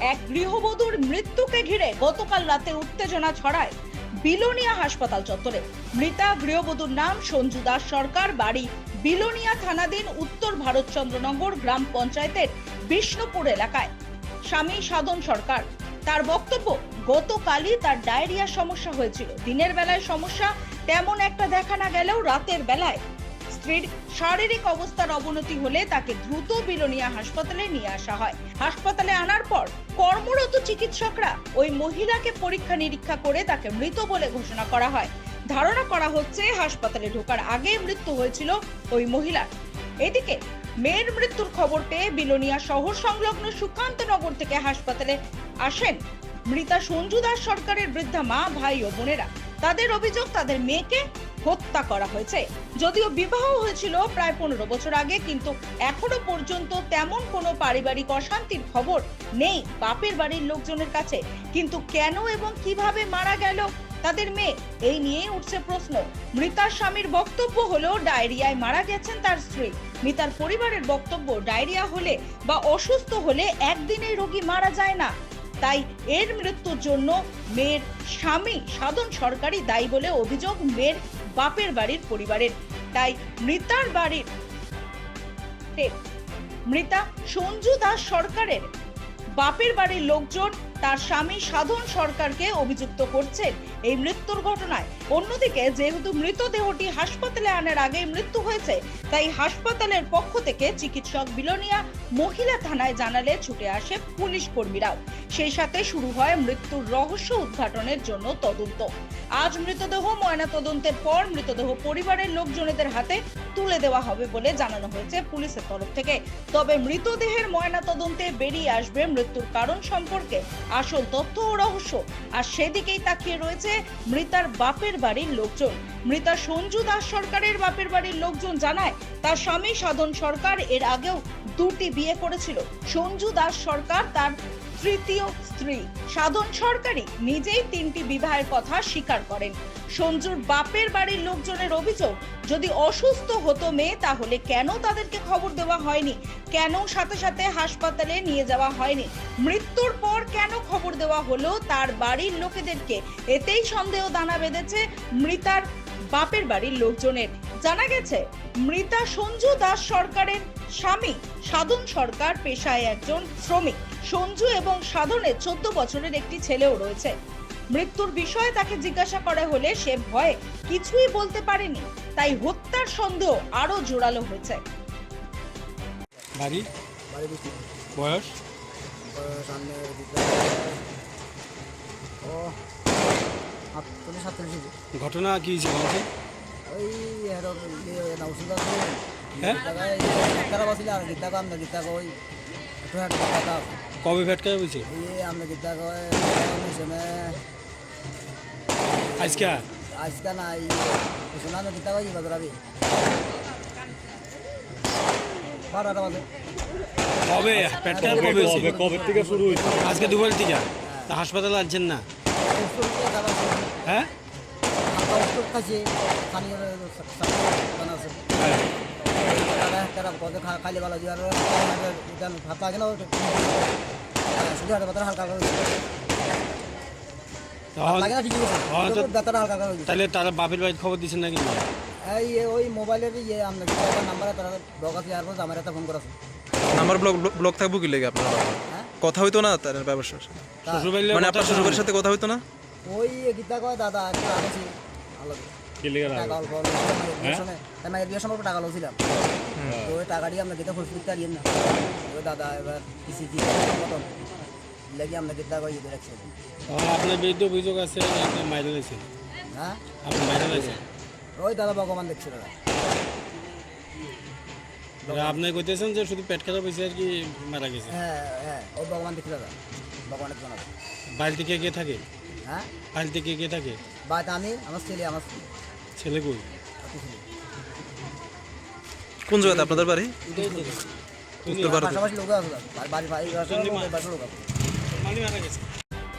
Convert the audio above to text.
এক গৃহবধূর মৃত্যুকে ঘিরে গতকাল রাতে উত্তেজনা ছড়ায় বিলোনিয়া হাসপাতাল চত্বরে। মৃতা গৃহবধূর নাম সঞ্জু দাস সরকার, বাড়ি বিলোনিয়া থানাধীন উত্তর ভারতচন্দ্রনগর গ্রাম পঞ্চায়েতের বিষ্ণুপুর এলাকায়। স্বামী সাধন সরকার। তার বক্তব্য, গতকালই তার ডায়রিয়ার সমস্যা হয়েছিল। দিনের বেলায় সমস্যা, তেমন একটা দেখা না গেলেও রাতের বেলায় স্ত্রীর শারীরিক অবস্থার অবনতি হলে তাকে দ্রুত বিলোনিয়া হাসপাতালে নিয়ে আসা হয়। হাসপাতালে আনার পর কর্মরত চিকিৎসকরা ওই মহিলাকে পরীক্ষা নিরীক্ষা করে তাকে মৃত বলে ঘোষণা করা হয়। ধারণা করা হচ্ছে হাসপাতালে ঢোকার আগে মৃত্যু হয়েছিল ওই মহিলার। এদিকে মেয়ের মৃত্যুর খবর পেয়ে বিলোনিয়া শহর সংলগ্ন সুকান্তনগর থেকে হাসপাতালে আসেন মৃতা সঞ্জু দাস সরকারের বৃদ্ধা মা, ভাই ও বোনেরা। তাদের অভিযোগ তাদের মেয়েকে হত্যা করা হয়েছে। যদিও বিবাহ হয়েছিল প্রায় পনেরো বছর আগে, কিন্তু এখনও পর্যন্ত তেমন কোনো পারিবারিক অশান্তির খবর নেই বাপের বাড়ির লোকজনের কাছে। কিন্তু কেন এবং কীভাবে মারা গেল তাদের মেয়ে, এই নিয়ে উঠছে প্রশ্ন। মৃতার স্বামীর বক্তব্য হলো, ডায়রিয়ায় মারা গেছেন তার স্ত্রী। মৃতার পরিবারের বক্তব্য, ডায়রিয়া হলে বা অসুস্থ হলে একদিনেই রোগী মারা যায় না। তাই এর মৃত্যুর জন্য মেয়ের স্বামী সাধন সরকারি দায়ী বলে অভিযোগ মেয়ের বাপের বাড়ির পরিবারের। তাই মৃতার বাড়ির মৃতা সঞ্জু দাস সরকারের বাপের বাড়ির লোকজন তার স্বামী সাধন সরকারকে অভিযুক্ত করছেন। এই মৃত্যুর ঘটনায়। অন্যদিকে যেহেতু মৃতদেহটি হাসপাতালে আনার আগেই মৃত্যু হয়েছে তাই হাসপাতালের পক্ষ থেকে চিকিৎসক বিলোনিয়া মহিলা থানায় জানালে ছুটে আসে পুলিশ কর্মীরাও। সেই সাথে শুরু হয় মৃত্যুর রহস্য উদ্ঘাটনের জন্য তদন্ত। আজ মৃতদেহ ময়না তদন্তের পর মৃতদেহ পরিবারের লোকজনেদের হাতে তুলে দেওয়া হবে বলে জানানো হয়েছে পুলিশের তরফ থেকে। তবে মৃতদেহের ময়না তদন্তে বেরিয়ে আসবে মৃত্যুর কারণ সম্পর্কে আসল তথ্য ও রহস্য। আর সেদিকেই তাকিয়ে রয়েছে মৃতার বাপের বাড়ির লোকজন। মৃতা সঞ্জু দাস সরকারের বাপের বাড়ির লোকজন জানায় তার স্বামী সাধন সরকার এর আগেও দুটি বিয়ে করেছিল। সঞ্জু দাস সরকার তার তৃতীয় স্ত্রী। সাধন সরকারই নিজেই তিনটি বিবাহের কথা স্বীকার করেন। সঞ্জুর বাপের বাড়ির লোকজনের অভিযোগ, যদি অসুস্থ হতো মেয়ে, তাহলে কেন তাদেরকে খবর দেওয়া হয়নি? কেন সাথে সাথে হাসপাতালে নিয়ে যাওয়া হয়নি? মৃত্যুর পর কেন খবর দেওয়া হলো? তার বাড়ির লোকেদেরকে এতেই সন্দেহ দানা বেঁধেছে মৃতার বাপের বাড়ির লোকজনের। জানা গেছে মৃতা সঞ্জু দাস সরকারের স্বামী সাধন সরকার পেশায় একজন শ্রমিক। সঞ্জু এবং সাধনের চোদ্দ বছরের একটি ছেলেও রয়েছে। মৃত্যুর বিষয়ে তাকে জিজ্ঞাসা করা হলে সে ভয়ে কিছুই বলতে পারেনি তাই হত্যার সন্দেহ আরও জোরালো হয়েছে। বাড়ি? বয়স? ঘটনা কি হয়েছে ওই ওষুধ আছে। হ্যাঁ? কবে কয় সময় আজকে? আজকা না শোনা না গীতা কয় বাজারাবি বারোটা বাজে। কবে? ফেটকা কবে কবে থেকে শুরু হয়েছে? আজকে দুপুরের দিকে? তা হাসপাতালে আনছেন না। হ্যাঁ? খাইছি খাইলে ভালো ভাত লাগে না শুধু হালকা করে। আছে। করে। তাহলে তারা বাপের বাড়ির খবর দিচ্ছেন নাকি? এই ওই মোবাইলের ইয়ে আমরা নাম্বারে তারা বগাতে আর আমার একটা ফোন করেছে। নাম্বার ব্লক ব্লক থাকব কি লেগে আপনার হ্যাঁ? কথা হইতো না তার ব্যবসার? মানে আপনার শ্বশুরের সাথে কথা হইতো না? ওই গীতা কয় দাদা লেগে টাকা টাকা লছিলাম তো ওই টাকা দিয়ে আমরা গীতা খরচ করতে পারি না। ওই দাদা এবার কিসি কি মতন লেগে গীতা কয় ইয়ে রাখছি। আপনার বিরুদ্ধে অভিযোগ আছে আপনি মাইরে হ্যাঁ? আপনি ওই দাদা ভগবান দেখছে দাদা। আপনি কইতেছেন যে শুধু পেট খারাপ হয়েছে আর কি মারা গেছে? হ্যাঁ হ্যাঁ ওই ভগবান দেখছে দাদা ভগবানের জানাবে বাড়ি থেকে কে থাকে? হ্যাঁ? বাড়ি থেকে কে থাকে? বাট আমি আমার ছেলে আমার ছেলে। কই। কোন জায়গাতে? আপনাদের বাড়ি? উত্তর ভারতে পাশাপাশি লোক আছে বাড়ি বাড়ি বাড়ি লোক আছে। মালি মারা গেছে।